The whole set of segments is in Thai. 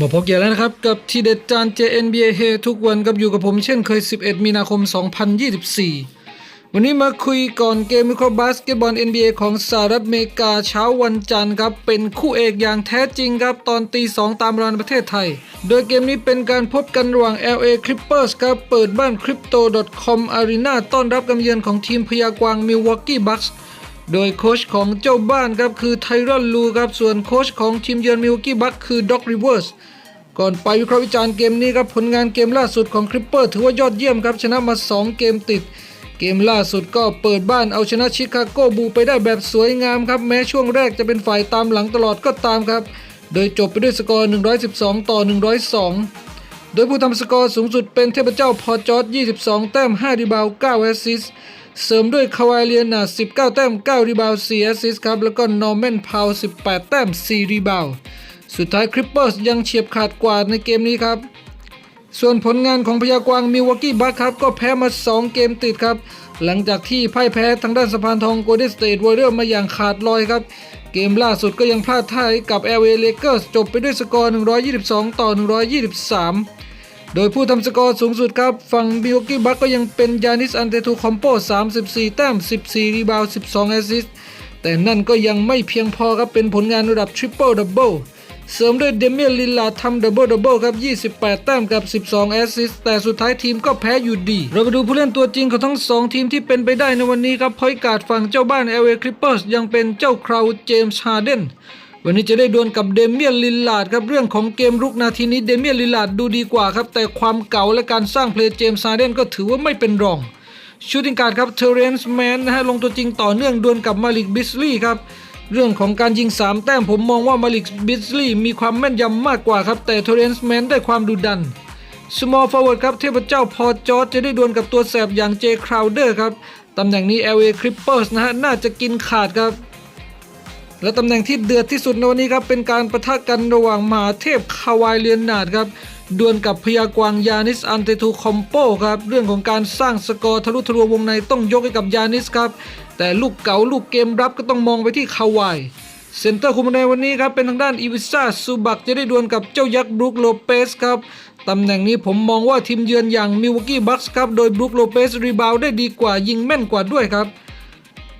มาพบกันแล้วนะครับ กับทีเด็ดจาน JNBA เฮทุกวันกับอยู่กับผมเช่นเคย 11 มีนาคม 2024 วันนี้มาคุยก่อนเกมวิเคราบาสเกตบอล NBA ของสหรัฐอเมริกาเช้าวันจันทร์ครับ เป็นคู่เอกอย่างแท้จริงครับ ตอนตี 2 ตามเวลาในประเทศไทย โดยเกมนี้เป็นการพบกันระหว่าง LA Clippers ครับ เปิดบ้าน Crypto.com Arena ต้อนรับกำเยือนของทีมพยากวาง Milwaukee Bucks โดยโค้ชของเจ้าบ้านครับคือไทรอนลูครับส่วนโค้ชของทีมเยือน Milwaukee Bucks คือ Doc Rivers ก่อนไปวิเคราะห์วิจารณ์เกมนี้ครับผลงานเกมล่าสุดของคริปเปอร์ถือว่ายอดเยี่ยมครับชนะมา 2 เกมติด เกมล่าสุดก็เปิดบ้านเอาชนะชิคาโกบูไปได้แบบสวยงามครับแม้ช่วงแรกจะเป็นฝ่ายตามหลังตลอดก็ตามครับ โดยจบไปด้วยสกอร์ 112 ต่อ 102 โดยผู้ทำสกอร์สูงสุดเป็นเทพเจ้าพอจอร์ด22 แต้ม5รีบาว 9 แอสซิสต์ เสริมด้วยคาวายเลียนา19 แต้ม 9 รีบาว4แอสซิสครับ แล้วก็นอร์แมนพาว 18 แต้ม 4 รีบาว สุดท้ายคริปเปอร์สยังเฉียบขาดกว่าในเกมนี้ครับ ส่วนผลงานของพยากวางมิว a กี้บัคครับ ก็แพ้มา 2 เกมติดครับ หลังจากที่พ่ายแพ้ทางด้านสะพานทองโกลเด้นสเตทวอริเออร์มาอย่างขาดลอยครับ เกมล่าสุดก็ยังพลาดท่าให้กับ LA Lakers จบไปด้วยสกอร์ 122 ต่อ 123 โดยผู้ทำสกอร์สูงสุดครับ ฝั่งมิว a กี้บัคก็ยังเป็นยานิสอันเตทูคอมโป34 แต้ม 14 รีบาวด์12 แอสซิสต์แต่นั่นก็ยังไม่เพียงพอครับ เป็นผลงานระดับทริปเปิลดับเบิลเสริมด้วยเดเมียนลิลลาทำดับเบิลดับเบิลครับ 28 แต้มกับ 12 แอสซิสต์แต่สุดท้ายทีมก็แพ้อยู่ดี เราไปดูผู้เล่นตัวจริงของทั้ง 2 ทีมที่เป็นไปได้ในวันนี้ครับพอยการ์ดฝั่งเจ้าบ้าน LA Clippers ยังเป็นเจ้าคราวเจมส์ฮาร์เดน วันนี้จะได้ดวลกับเดเมียนลิลลาดครับเรื่องของเกมรุกนาทีนี้เดเมียนลิลลาดดูดีกว่าครับ แต่ความเก่าและการสร้างเพลย์เจมส์ฮาร์เดนก็ถือว่าไม่เป็นรองชูติงการ์ดครับเทเรนซ์แมนนะฮะลงตัวจริงต่อเนื่องดวลกับมาลิกบิสลีย์ครับเรื่องของการยิง 3 แต้มผมมองว่ามาลิกบิสลีย์มีความแม่นยำมากกว่าครับ แต่เทเรนซ์แมนได้ความดุดัน small forward ครับเทพเจ้าพอจอร์จจะได้ดวลกับตัวแสบอย่างเจคราวเดอร์ครับตำแหน่งนี้ LA Clippers นะฮะน่าจะกินขาดครับ และตำแหน่งที่เดือดที่สุดในวันนี้ครับเป็นการประทะกันระหว่างมหาเทพคาวายเลียนนาดครับดวลกับพยากวางยานิสอันเตทูคอมโปครับเรื่องของการสร้างสกอร์ทะลุทะลวงวงในต้องยกให้กับยานิสครับ แต่ลูกเก๋าลูกเกมรับก็ต้องมองไปที่คาวายเซนเตอร์คุมในวันนี้ครับเป็นทางด้านอีวิซ่าซูบักจะได้ดวลกับเจ้ายักษ์บรูคโลเปสครับตำแหน่งนี้ผมมองว่าทีมเยือนอย่างมิวกี้บัคส์ครับโดยบรูคโลเปสรีบาวได้ดีกว่ายิงแม่นกว่าด้วยครับ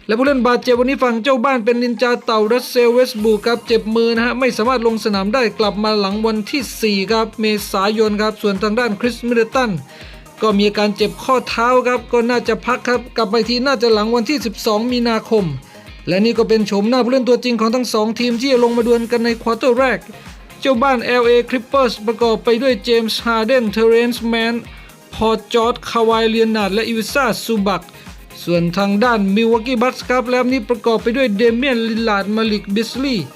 และผู้เล่นบาดเจ็บวันนี้ฝั่งเจ้าบ้านเป็นนินจาเต่ารัสเซลเวสบูครับเจ็บมือนะฮะไม่สามารถลงสนามได้กลับมาหลังวันที่ 4 ครับเมษายนครับส่วนทางด้านคริสมิเดตันก็มีการเจ็บข้อเท้าครับก็น่าจะพักครับกลับไปทีน่าจะหลังวันที่ 12 มีนาคม และนี่ก็เป็นโฉมหน้าผู้เล่นตัวจริงของทั้งสองทีมที่จะลงมาดวลกันในควอเตอร์แรก เจ้าบ้าน LA Clippers ประกอบไปด้วยเจมส์ฮาร์เดนเทเรนซ์แมนพอจอร์ดคาวายเลียนนาร์ดและอีวิซ่าซูบัก ส่วนทางด้านมิว a กี้บัคส์ครับแล้วนี้ประกอบไปด้วยเดเมียนลิลลาดมาลิกบิสลีย์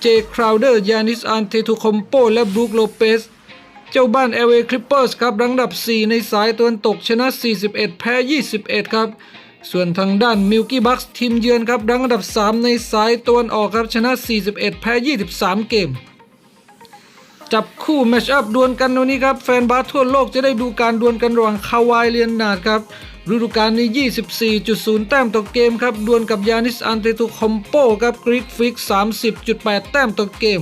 เจคราวเดอร์ยานิสอันเทตุคอมโปและบรูคโลเปสเจ้าบ้าน LA Clippers ครับรังอันดับ 4 ในสายตะวันตกชนะ 41 แพ้ 21 ครับ ส่วนทางด้านมิ l กี้บัคส์ทีมเยือนครับรังอันดับ 3 ในสายตะวันออกครับชนะ 41 แพ้ 23 เกม จับคู่แมชอัพดวลกันวันนี้ครับ แฟนบาสทั่วโลกจะได้ดูการดวลกันระหว่างคาวายเลียนนาร์ดครับ ฤดูกาลนี้ 24.0 แต้มต่อเกมครับ ดวลกับยานิสอันเตตุคอมโปครับกรีกฟิก 30.8 แต้มต่อเกม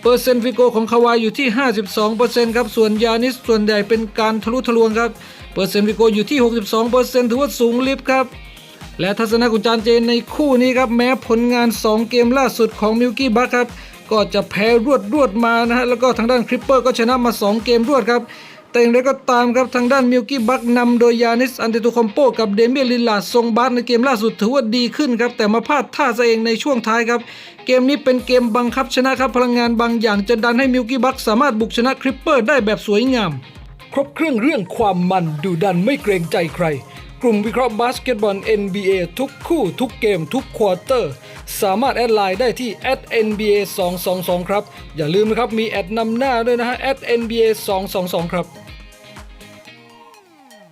เปอร์เซ็นต์ฟิโกของคาวายอยู่ที่ 52%ครับ ส่วนยานิสส่วนใหญ่เป็นการทะลุทะลวงครับ เปอร์เซ็นต์ฟิโกอยู่ที่ 62%ถือว่าสูงลิฟต์ครับ และทัศนะของจานเจนในคู่นี้ครับ แม้ผลงาน 2 เกมล่าสุดของมิลกี้บัคครับ ก็จะแพ้รวดรวดมานะฮะ แล้วก็ทางด้านคริปเปอร์ก็ชนะมา 2 เกมรวดครับ แต่อย่างไรก็ตามครับทางด้านมิลกี้บัคนำโดยยานิสอันเตโตคอมโปกับเดเมียนลิลลาทรงบาสในเกมล่าสุดถือว่าดีขึ้นครับแต่มาพลาดท่าซะเองในช่วงท้ายครับ เกมนี้เป็นเกมบังคับชนะครับพลังงานบางอย่างจะดันให้มิลกี้บัคสามารถบุกชนะคริปเปอร์ได้แบบสวยงาม ครบเครื่องเรื่องความมันดูดันไม่เกรงใจใคร กลุ่มวิเคราะห์บาสเกตบอล NBA ทุกคู่ทุกเกมทุกควอเตอร์ สามารถแอดไลน์ได้ที่ @nba 2 2 2ครับ อย่าลืมนะครับมีแอดนำหน้าด้วยนะฮะ @nba 2 2 2ครับ